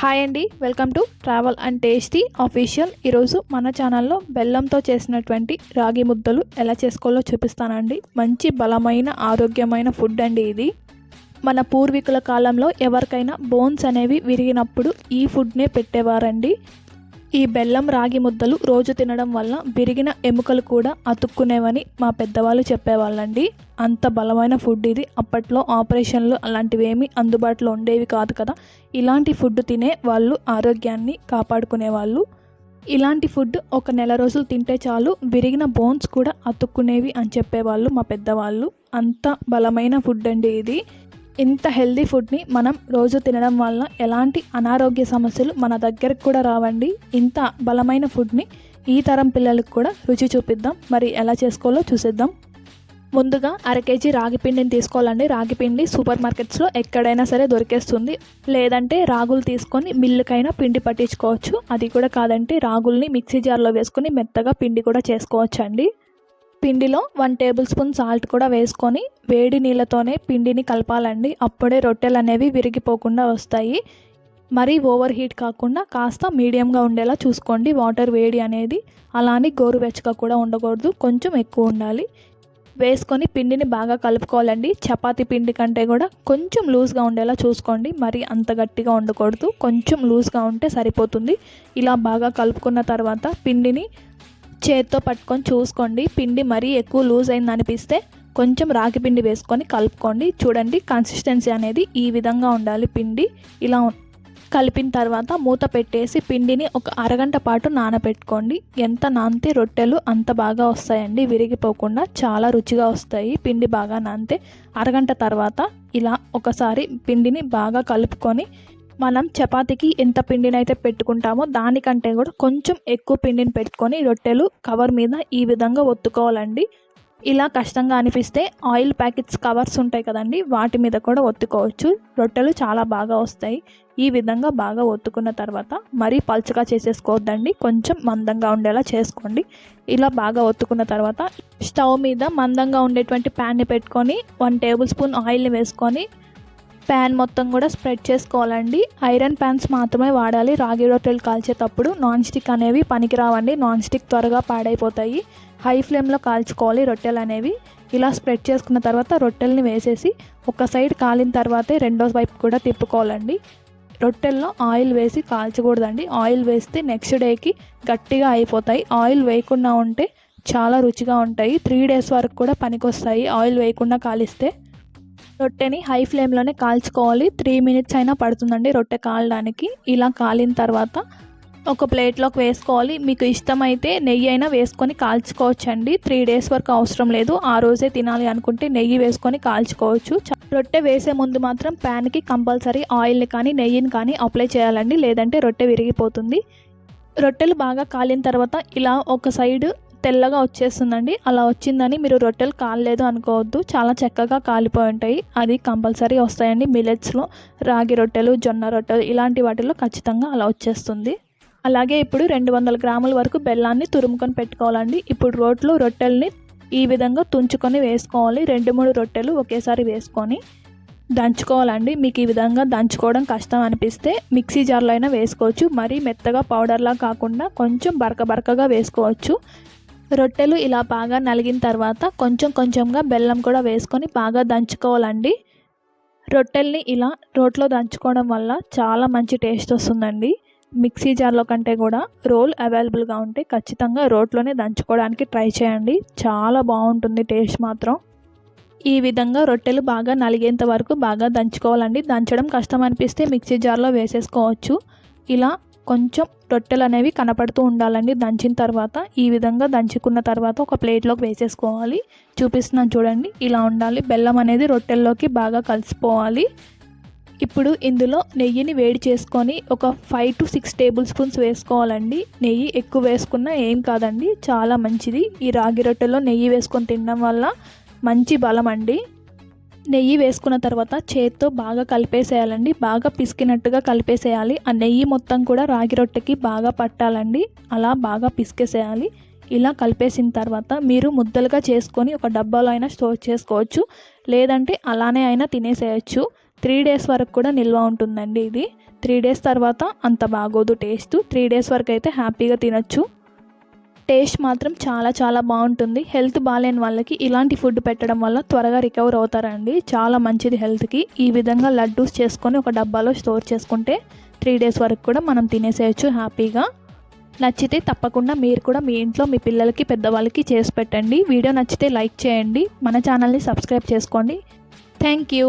Hi అండి welcome to travel and tasty official ఈరోజు మన ఛానల్లో బెల్లంతో చేసినటువంటి రాగి ముద్దలు ఎలా చేసుకోవాలో చూపిస్తానండి. మంచి బలమైన ఆరోగ్యమైన ఫుడ్ అండి ఇది. మన పూర్వీకుల కాలంలో ఎవరికైనా బోన్స్ అనేవి విరిగినప్పుడు ఈ ఫుడ్నే పెట్టేవారండి. ఈ బెల్లం రాగి ముద్దలు రోజు తినడం వల్ల విరిగిన ఎముకలు కూడా అతుక్కునేవని మా పెద్దవాళ్ళు చెప్పేవాళ్ళండి. అంత బలమైన ఫుడ్ ఇది. అప్పట్లో ఆపరేషన్లు అలాంటివి ఏమీ అందుబాటులో ఉండేవి కాదు కదా. ఇలాంటి ఫుడ్ తినే వాళ్ళు ఆరోగ్యాన్ని కాపాడుకునేవాళ్ళు. ఇలాంటి ఫుడ్ ఒక నెల రోజులు తింటే చాలు విరిగిన బోన్స్ కూడా అతుక్కునేవి అని చెప్పేవాళ్ళు మా పెద్దవాళ్ళు. అంత బలమైన ఫుడ్ అండి ఇది. ఇంత హెల్దీ ఫుడ్ని మనం రోజు తినడం వలన ఎలాంటి అనారోగ్య సమస్యలు మన దగ్గరకు కూడా రావండి. ఇంత బలమైన ఫుడ్ని ఈ తరం పిల్లలకు కూడా రుచి చూపిద్దాం. మరి ఎలా చేసుకోవాలో చూసేద్దాం. ముందుగా అర కేజీ రాగి పిండిని తీసుకోవాలండి. రాగి పిండి సూపర్ మార్కెట్స్లో ఎక్కడైనా సరే దొరికేస్తుంది. లేదంటే రాగులు తీసుకొని మిల్లుకైనా పిండి పట్టించుకోవచ్చు. అది కూడా కాదంటే రాగుల్ని మిక్సీ జార్లో వేసుకొని మెత్తగా పిండి కూడా చేసుకోవచ్చు అండి పిండిలో వన్ టేబుల్ స్పూన్ సాల్ట్ కూడా వేసుకొని వేడి నీళ్ళతోనే పిండిని కలపాలండి. అప్పుడే రొట్టెలు అనేవి విరిగిపోకుండా వస్తాయి. మరీ ఓవర్ హీట్ కాకుండా కాస్త మీడియంగా ఉండేలా చూసుకోండి. వాటర్ వేడి అనేది అలానే గోరువెచ్చగా కూడా ఉండకూడదు. కొంచెం ఎక్కువ ఉండాలి. వేసుకొని పిండిని బాగా కలుపుకోవాలండి. చపాతి పిండి కంటే కూడా కొంచెం లూజ్గా ఉండేలా చూసుకోండి. మరి అంత గట్టిగా ఉండకూడదు. కొంచెం లూజ్గా ఉంటే సరిపోతుంది. ఇలా బాగా కలుపుకున్న తర్వాత పిండిని చేత్తో పట్టుకొని చూసుకోండి. పిండి మరీ ఎక్కువ లూజ్ అయింది అనిపిస్తే కొంచెం రాగి పిండి వేసుకొని కలుపుకోండి. చూడండి కన్సిస్టెన్సీ అనేది ఈ విధంగా ఉండాలి పిండి. ఇలా కలిపిన తర్వాత మూత పెట్టేసి పిండిని ఒక అరగంట పాటు నానబెట్టుకోండి. ఎంత నానితే రొట్టెలు అంత బాగా వస్తాయండి. విరిగిపోకుండా చాలా రుచిగా వస్తాయి. పిండి బాగా నానితే అరగంట తర్వాత ఇలా ఒకసారి పిండిని బాగా కలుపుకొని మనం చపాతీకి ఎంత పిండిని అయితే పెట్టుకుంటామో దానికంటే కూడా కొంచెం ఎక్కువ పిండిని పెట్టుకొని రొట్టెలు కవర్ మీద ఈ విధంగా ఒత్తుకోవాలండి. ఇలా కష్టంగా అనిపిస్తే ఆయిల్ ప్యాకెట్స్ కవర్స్ ఉంటాయి కదండి వాటి మీద కూడా ఒత్తుకోవచ్చు. రొట్టెలు చాలా బాగా వస్తాయి. ఈ విధంగా బాగా ఒత్తుకున్న తర్వాత మరీ పల్చగా చేసేసుకోవద్దండి. కొంచెం మందంగా ఉండేలా చేసుకోండి. ఇలా బాగా ఒత్తుకున్న తర్వాత స్టవ్ మీద మందంగా ఉండేటువంటి ప్యాన్ని పెట్టుకొని వన్ టేబుల్ స్పూన్ ఆయిల్ని వేసుకొని ప్యాన్ మొత్తం కూడా స్ప్రెడ్ చేసుకోవాలండి. ఐరన్ ప్యాన్స్ మాత్రమే వాడాలి. రాగి రొట్టెలు కాల్చేటప్పుడు నాన్ స్టిక్ అనేవి పనికిరావండి. నాన్ స్టిక్ త్వరగా పాడైపోతాయి. హై ఫ్లేమ్లో కాల్చుకోవాలి రొట్టెలు అనేవి. ఇలా స్ప్రెడ్ చేసుకున్న తర్వాత రొట్టెల్ని వేసేసి ఒక సైడ్ కాలిన తర్వాతే రెండో వైపు కూడా తిప్పుకోవాలండి. రొట్టెల్లో ఆయిల్ వేసి కాల్చకూడదండి. ఆయిల్ వేస్తే నెక్స్ట్ డేకి గట్టిగా అయిపోతాయి. ఆయిల్ వేయకుండా ఉంటే చాలా రుచిగా ఉంటాయి. త్రీ డేస్ వరకు కూడా పనికొస్తాయి. ఆయిల్ వేయకుండా కాలిస్తే రొట్టెని హై ఫ్లేమ్లోనే కాల్చుకోవాలి. త్రీ మినిట్స్ అయినా పడుతుందండి రొట్టె కాలడానికి. ఇలా కాలిన తర్వాత ఒక ప్లేట్లోకి వేసుకోవాలి. మీకు ఇష్టమైతే నెయ్యి అయినా వేసుకొని కాల్చుకోవచ్చండి. త్రీ డేస్ వరకు అవసరం లేదు. ఆ రోజే తినాలి అనుకుంటే నెయ్యి వేసుకొని కాల్చుకోవచ్చు. రొట్టె వేసే ముందు మాత్రం ప్యాన్కి కంపల్సరీ ఆయిల్ని కానీ నెయ్యిని కానీ అప్లై చేయాలండి. లేదంటే రొట్టె విరిగిపోతుంది. రొట్టెలు బాగా కాలిన తర్వాత ఇలా ఒక సైడ్ తెల్లగా వచ్చేస్తుందండి. అలా వచ్చిందని మీరు రొట్టెలు కాలలేదు అనుకోవద్దు. చాలా చక్కగా కాలిపోయి ఉంటాయి. అది కంపల్సరీ వస్తాయండి మిలెట్స్లో రాగి రొట్టెలు జొన్న రొట్టెలు ఇలాంటి వాటిలో ఖచ్చితంగా అలా వచ్చేస్తుంది. అలాగే ఇప్పుడు రెండు వందల గ్రాముల వరకు బెల్లాన్ని తురుముకొని పెట్టుకోవాలండి. ఇప్పుడు రోట్లో రొట్టెల్ని ఈ విధంగా తుంచుకొని వేసుకోవాలి. రెండు మూడు రొట్టెలు ఒకేసారి వేసుకొని దంచుకోవాలండి. మీకు ఈ విధంగా దంచుకోవడం కష్టం అనిపిస్తే మిక్సీ జార్లో అయినా వేసుకోవచ్చు. మరీ మెత్తగా పౌడర్లా కాకుండా కొంచెం బరక బరకగా వేసుకోవచ్చు. రొట్టెలు ఇలా బాగా నలిగిన తర్వాత కొంచెం కొంచెంగా బెల్లం కూడా వేసుకొని బాగా దంచుకోవాలండి. రొట్టెల్ని ఇలా రోట్లో దంచుకోవడం వల్ల చాలా మంచి టేస్ట్ వస్తుందండి. మిక్సీ జార్లో కంటే కూడా రోల్ అవైలబుల్గా ఉంటే ఖచ్చితంగా రోట్లోనే దంచుకోవడానికి ట్రై చేయండి. చాలా బాగుంటుంది టేస్ట్ మాత్రం. ఈ విధంగా రొట్టెలు బాగా నలిగేంత వరకు బాగా దంచుకోవాలండి. దంచడం కష్టం అనిపిస్తే మిక్సీ జార్లో వేసేసుకోవచ్చు. ఇలా కొంచెం రొట్టెలు అనేవి కనపడుతూ ఉండాలండి. దంచిన తర్వాత ఈ విధంగా దంచుకున్న తర్వాత ఒక ప్లేట్లోకి వేసేసుకోవాలి. చూపిస్తున్నాను చూడండి. ఇలా ఉండాలి. బెల్లం అనేది రొట్టెల్లోకి బాగా కలిసిపోవాలి. ఇప్పుడు ఇందులో నెయ్యిని వేడి చేసుకొని ఒక five to six table spoons వేసుకోవాలండి. నెయ్యి ఎక్కువ వేసుకున్నా ఏం కాదండి. చాలా మంచిది. ఈ రాగి రొట్టెలో నెయ్యి వేసుకొని తినడం వల్ల మంచి బలం అండి. నెయ్యి వేసుకున్న తర్వాత చేత్తో బాగా కలిపేసేయాలండి. బాగా పిసికినట్టుగా కలిపేసేయాలి. ఆ నెయ్యి మొత్తం కూడా రాగి రొట్టెకి బాగా పట్టాలండి. అలా బాగా పిసికేసేయాలి. ఇలా కలిపేసిన తర్వాత మీరు ముద్దలుగా చేసుకొని ఒక డబ్బాలో అయినా స్టోర్ చేసుకోవచ్చు. లేదంటే అలానే అయినా తినేసేయచ్చు. త్రీ డేస్ వరకు కూడా నిల్వ ఉంటుందండి ఇది. త్రీ డేస్ తర్వాత అంత బాగోదు టేస్ట్. త్రీ డేస్ వరకు అయితే హ్యాపీగా తినొచ్చు. టేస్ట్ మాత్రం చాలా చాలా బాగుంటుంది. హెల్త్ బాగాలేని వాళ్ళకి ఇలాంటి ఫుడ్ పెట్టడం వల్ల త్వరగా రికవర్ అవుతారండి. చాలా మంచిది హెల్త్కి. ఈ విధంగా లడ్డూస్ చేసుకొని ఒక డబ్బాలో స్టోర్ చేసుకుంటే త్రీ డేస్ వరకు కూడా మనం తినేసేయచ్చు హ్యాపీగా. నచ్చితే తప్పకుండా మీరు కూడా మీ ఇంట్లో మీ పిల్లలకి పెద్దవాళ్ళకి చేసి పెట్టండి. వీడియో నచ్చితే లైక్ చేయండి. మన ఛానల్ని సబ్స్క్రైబ్ చేసుకోండి. Thank you.